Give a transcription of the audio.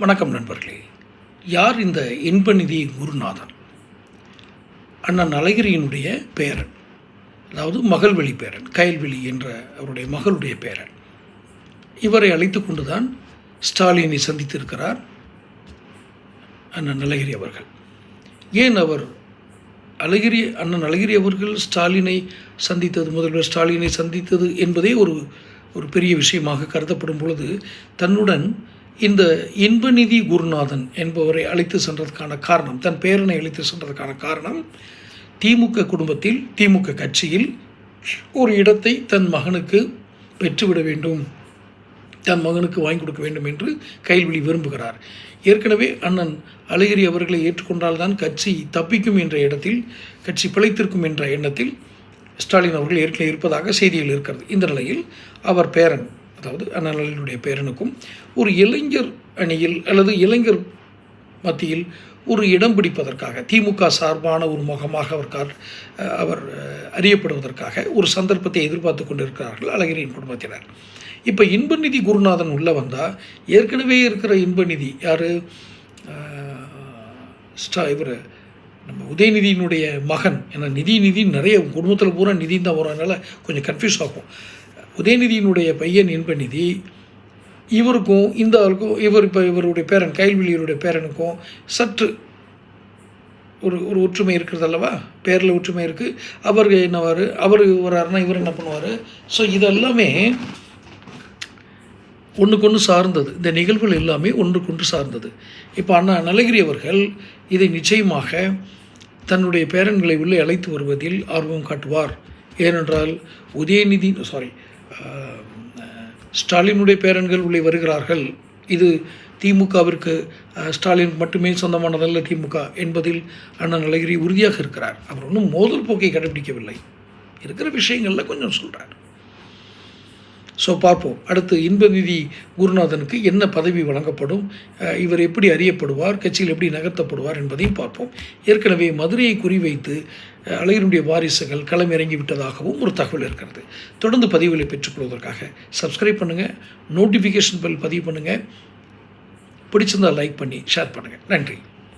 வணக்கம் நண்பர்களே. யார் இந்த இன்பநிதி குருநாதன்? அண்ணன் அழகிரியினுடைய பேரன். அதாவது மகள்வெளி பேரன் கயல்வெளி என்ற அவருடைய மகளுடைய பேரன். இவரை அழைத்து கொண்டுதான் ஸ்டாலினை சந்தித்திருக்கிறார் அண்ணன் அழகிரி அவர்கள். ஏன் அவர் அழகிரி அண்ணன் அழகிரி அவர்கள் ஸ்டாலினை சந்தித்தது முதல்வர் ஸ்டாலினை சந்தித்தது என்பதே ஒரு ஒரு பெரிய விஷயமாக கருதப்படும் பொழுது தன்னுடன் இந்த இன்பநிதி குருநாதன் என்பவரை அழைத்து சென்றதுக்கான காரணம் தன் பேரனை அழைத்து சென்றதுக்கான காரணம் திமுக குடும்பத்தில் திமுக கட்சியில் ஒரு இடத்தை தன் மகனுக்கு பெற்றுவிட வேண்டும் தன் மகனுக்கு வாங்கி கொடுக்க வேண்டும் என்று கைல்வெளி விரும்புகிறார். ஏற்கனவே அண்ணன் அழகிரி அவர்களை ஏற்றுக்கொண்டால்தான் கட்சி தப்பிக்கும் என்ற இடத்தில் கட்சி பிழைத்திருக்கும் என்ற எண்ணத்தில் ஸ்டாலின் அவர்கள் ஏற்கனவே இருப்பதாக செய்திகள் இருக்கிறது. இந்த நிலையில் அவர் பேரன் அதாவது அண்ணன் பேரனுக்கும் ஒரு இளைஞர் அணியில் அல்லது இளைஞர் மத்தியில் ஒரு இடம் பிடிப்பதற்காக திமுக சார்பான ஒரு முகமாக அவர் கார் அவர் அறியப்படுவதற்காக ஒரு சந்தர்ப்பத்தை எதிர்பார்த்து கொண்டிருக்கிறார்கள் அழகிரியின் குடும்பத்தினர். இப்போ இன்பநிதி குருநாதன் உள்ளே வந்தால் ஏற்கனவே இருக்கிற இன்பநிதி யார்? ஸ்டா இவர் நம்ம உதயநிதியினுடைய மகன் ஏன்னா நிதி நிதி நிறைய குடும்பத்தில் பூரா நிதி தான் வரும். அதனால் கொஞ்சம் கன்ஃபியூஸ் ஆகும். உதயநிதியினுடைய பையன் இன்பநிதி இவருக்கும் இந்த ஆளுக்கும் இவர் இப்போ இவருடைய பேரன் கைல்வெளியருடைய பேரனுக்கும் சற்று ஒரு ஒரு ஒற்றுமை இருக்கிறது அல்லவா? பேரில் ஒற்றுமை இருக்குது அவர் என்னவார்? அவர் வராருன்னா இவர் என்ன பண்ணுவார்? ஸோ இதெல்லாமே ஒன்றுக்கொன்று சார்ந்தது. இந்த நிகழ்வுகள் எல்லாமே ஒன்றுக்கொன்று சார்ந்தது. இப்போ அண்ணா நலகிரி அவர்கள் இதை நிச்சயமாக தன்னுடைய பேரன்களை உள்ளே அழைத்து வருவதில் ஆர்வம் காட்டுவார். ஏனென்றால் உதயநிதி சாரி ஸ்டாலினுடைய பேரன்கள் உள்ளே வருகிறார்கள். இது திமுகவிற்கு ஸ்டாலின் மட்டுமே சொந்தமானதல்ல திமுக என்பதில் அண்ணன் அழகிரி உறுதியாக இருக்கிறார். அவர் ஒன்றும் மோதல் போக்கை கடைபிடிக்கவில்லை. இருக்கிற விஷயங்களில் கொஞ்சம் சொல்கிறார் ஸோ பார்ப்போம். அடுத்து இன்பநிதி குருநாதனுக்கு என்ன பதவி வழங்கப்படும்? இவர் எப்படி அறியப்படுவார்? கட்சியில் எப்படி நகர்த்தப்படுவார் என்பதையும் பார்ப்போம். ஏற்கனவே மதுரையை குறிவைத்து அழகினுடைய வாரிசுகள் களமிறங்கி விட்டதாகவும் ஒரு தகவல் இருக்கிறது. தொடர்ந்து பதிவுகளை பெற்றுக்கொள்வதற்காக சப்ஸ்கிரைப் பண்ணுங்கள் நோட்டிஃபிகேஷன் பெல் பதிவு பண்ணுங்கள் பிடிச்சிருந்தால் லைக் பண்ணி ஷேர் பண்ணுங்கள் நன்றி.